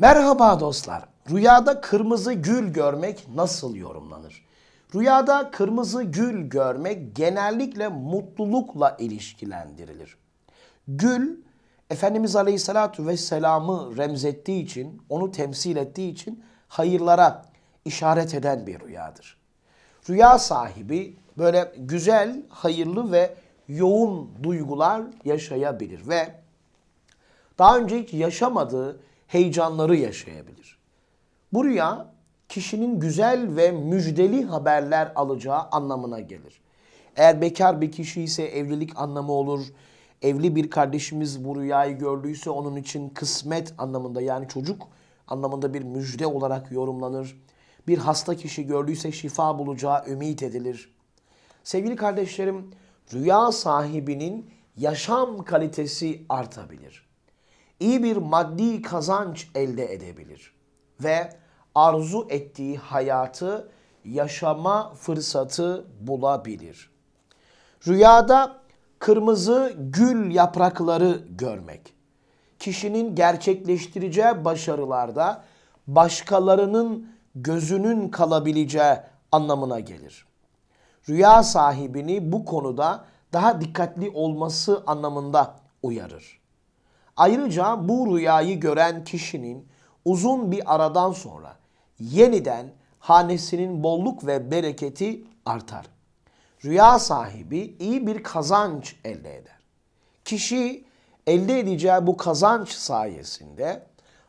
Merhaba dostlar. Rüyada kırmızı gül görmek nasıl yorumlanır? Rüyada kırmızı gül görmek genellikle mutlulukla ilişkilendirilir. Gül, Efendimiz Aleyhisselatü Vesselam'ı remzettiği için, onu temsil ettiği için hayırlara işaret eden bir rüyadır. Rüya sahibi böyle güzel, hayırlı ve yoğun duygular yaşayabilir ve daha önce hiç yaşamadığı heyecanları yaşayabilir. Bu rüya kişinin güzel ve müjdeli haberler alacağı anlamına gelir. Eğer bekar bir kişi ise evlilik anlamı olur. Evli bir kardeşimiz bu rüyayı gördüyse onun için kısmet anlamında yani çocuk anlamında bir müjde olarak yorumlanır. Bir hasta kişi gördüyse şifa bulacağı ümit edilir. Sevgili kardeşlerim, rüya sahibinin yaşam kalitesi artabilir. İyi bir maddi kazanç elde edebilir ve arzu ettiği hayatı yaşama fırsatı bulabilir. Rüyada kırmızı gül yaprakları görmek kişinin gerçekleştireceği başarılarda başkalarının gözünün kalabileceği anlamına gelir rüya sahibini bu konuda daha dikkatli olması anlamında uyarır. Ayrıca bu rüyayı gören kişinin uzun bir aradan sonra yeniden hanesinin bolluk ve bereketi artar. Rüya sahibi iyi bir kazanç elde eder. Kişi elde edeceği bu kazanç sayesinde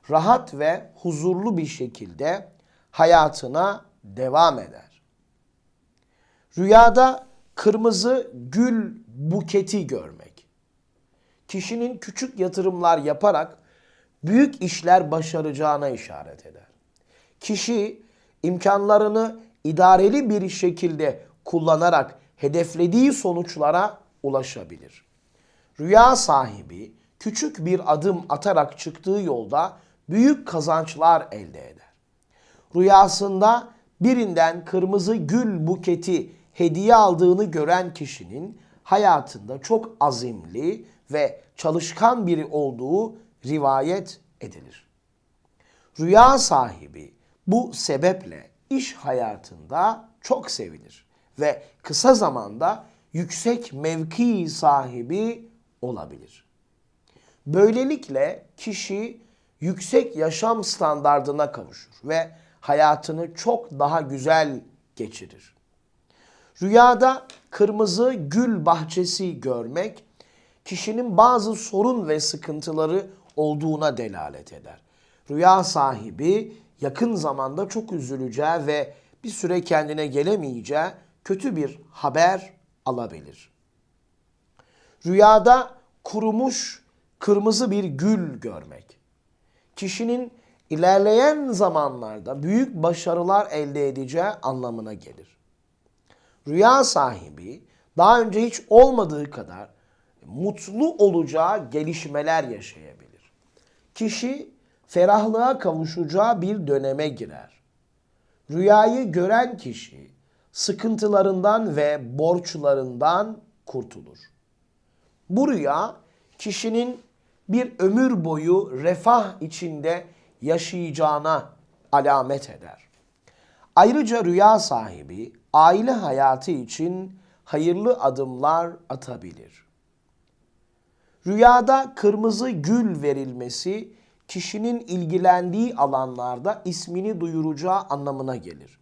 rahat ve huzurlu bir şekilde hayatına devam eder. Rüyada kırmızı gül buketi görmek. Kişinin küçük yatırımlar yaparak büyük işler başaracağına işaret eder. Kişi imkanlarını idareli bir şekilde kullanarak hedeflediği sonuçlara ulaşabilir. Rüya sahibi küçük bir adım atarak çıktığı yolda büyük kazançlar elde eder. Rüyasında birinden kırmızı gül buketi hediye aldığını gören kişinin hayatında çok azimli ve çalışkan biri olduğu rivayet edilir. Rüya sahibi bu sebeple iş hayatında çok sevilir ve kısa zamanda yüksek mevki sahibi olabilir. Böylelikle kişi yüksek yaşam standardına kavuşur ve hayatını çok daha güzel geçirir. Rüyada kırmızı gül bahçesi görmek kişinin bazı sorun ve sıkıntıları olduğuna delalet eder. Rüya sahibi yakın zamanda çok üzüleceği ve bir süre kendine gelemeyeceği kötü bir haber alabilir. Rüyada kurumuş kırmızı bir gül görmek kişinin ilerleyen zamanlarda büyük başarılar elde edeceği anlamına gelir rüya sahibi daha önce hiç olmadığı kadar mutlu olacağı gelişmeler yaşayabilir. Kişi ferahlığa kavuşacağı bir döneme girer. Rüyayı gören kişi sıkıntılarından ve borçlarından kurtulur. Bu rüya kişinin bir ömür boyu refah içinde yaşayacağına alamet eder. Ayrıca rüya sahibi aile hayatı için hayırlı adımlar atabilir. Rüyada kırmızı gül verilmesi kişinin ilgilendiği alanlarda ismini duyuracağı anlamına gelir.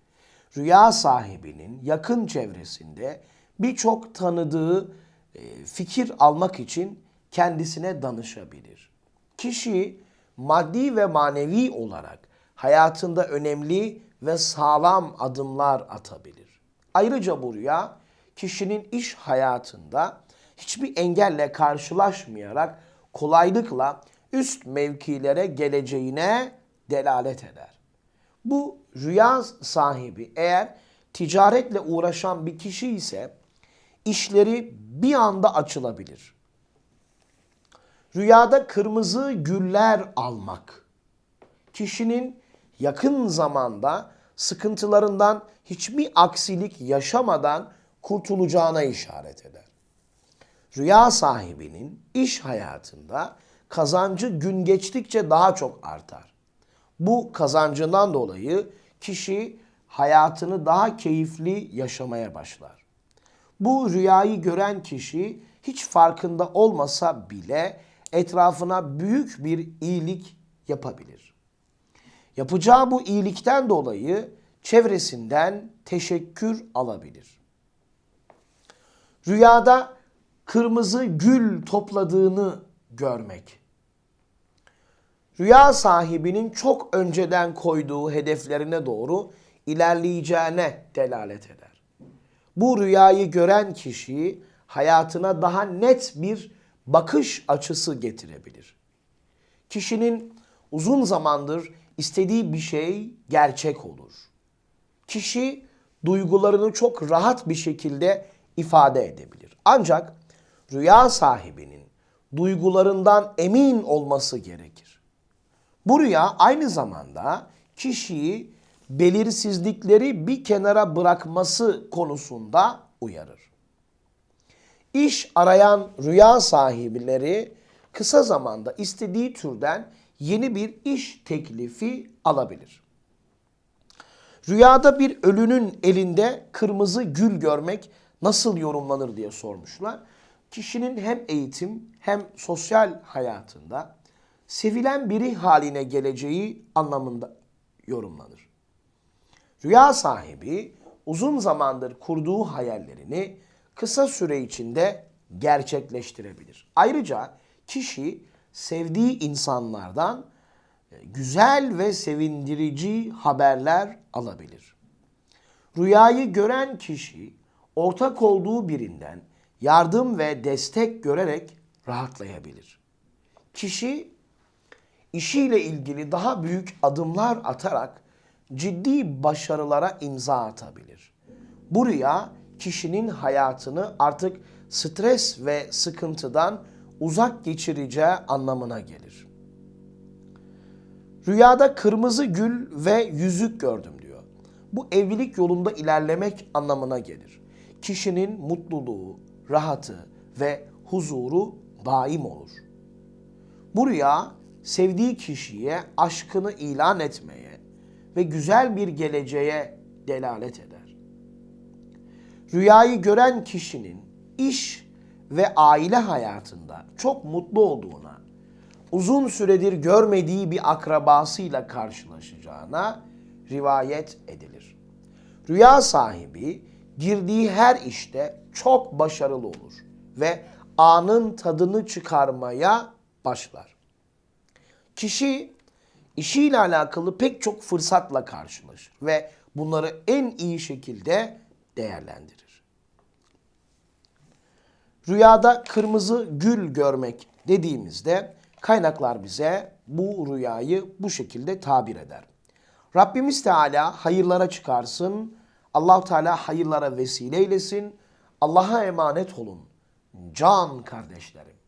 Rüya sahibinin yakın çevresinde birçok tanıdığı e, fikir almak için kendisine danışabilir. Kişi maddi ve manevi olarak hayatında önemli ve sağlam adımlar atabilir. Ayrıca bu rüya kişinin iş hayatında hiçbir engelle karşılaşmayarak kolaylıkla üst mevkilere geleceğine delalet eder. Bu rüya sahibi eğer ticaretle uğraşan bir kişi ise işleri bir anda açılabilir. Rüyada kırmızı güller almak kişinin yakın zamanda sıkıntılarından hiçbir aksilik yaşamadan kurtulacağına işaret eder. Rüya sahibinin iş hayatında kazancı gün geçtikçe daha çok artar. Bu kazancından dolayı kişi hayatını daha keyifli yaşamaya başlar. Bu rüyayı gören kişi hiç farkında olmasa bile etrafına büyük bir iyilik yapabilir. Yapacağı bu iyilikten dolayı çevresinden teşekkür alabilir. Rüyada kırmızı gül topladığını görmek. Rüya sahibinin çok önceden koyduğu hedeflerine doğru ilerleyeceğine delalet eder. Bu rüyayı gören kişi hayatına daha net bir bakış açısı getirebilir. Kişinin uzun zamandır istediği bir şey gerçek olur. Kişi duygularını çok rahat bir şekilde ifade edebilir. Ancak rüya sahibinin duygularından emin olması gerekir. Bu rüya aynı zamanda kişiyi belirsizlikleri bir kenara bırakması konusunda uyarır. İş arayan rüya sahipleri kısa zamanda istediği türden yeni bir iş teklifi alabilir. Rüyada bir ölünün elinde kırmızı gül görmek nasıl yorumlanır diye sormuşlar. Kişinin hem eğitim hem sosyal hayatında sevilen biri haline geleceği anlamında yorumlanır. Rüya sahibi uzun zamandır kurduğu hayallerini kısa süre içinde gerçekleştirebilir. Ayrıca kişi sevdiği insanlardan e, güzel ve sevindirici haberler alabilir. Rüyayı gören kişi ortak olduğu birinden yardım ve destek görerek rahatlayabilir. Kişi işiyle ilgili daha büyük adımlar atarak ciddi başarılara imza atabilir. Bu rüya kişinin hayatını artık stres ve sıkıntıdan uzak geçireceği anlamına gelir. Rüyada kırmızı gül ve yüzük gördüm diyor. Bu evlilik yolunda ilerlemek anlamına gelir. Kişinin mutluluğu, rahatı ve huzuru daim olur. Bu rüya sevdiği kişiye aşkını ilan etmeye ve güzel bir geleceğe delalet eder. Rüyayı gören kişinin iş ve aile hayatında çok mutlu olduğuna, uzun süredir görmediği bir akrabasıyla karşılaşacağına rivayet edilir. Rüya sahibi girdiği her işte çok başarılı olur ve anın tadını çıkarmaya başlar. Kişi işiyle alakalı pek çok fırsatla karşılaşır ve bunları en iyi şekilde değerlendirir. Rüyada kırmızı gül görmek dediğimizde kaynaklar bize bu rüyayı bu şekilde tabir eder. Rabbimiz Teala hayırlara çıkarsın, Allahu Teala hayırlara vesile eylesin. Allah'a emanet olun can kardeşlerim.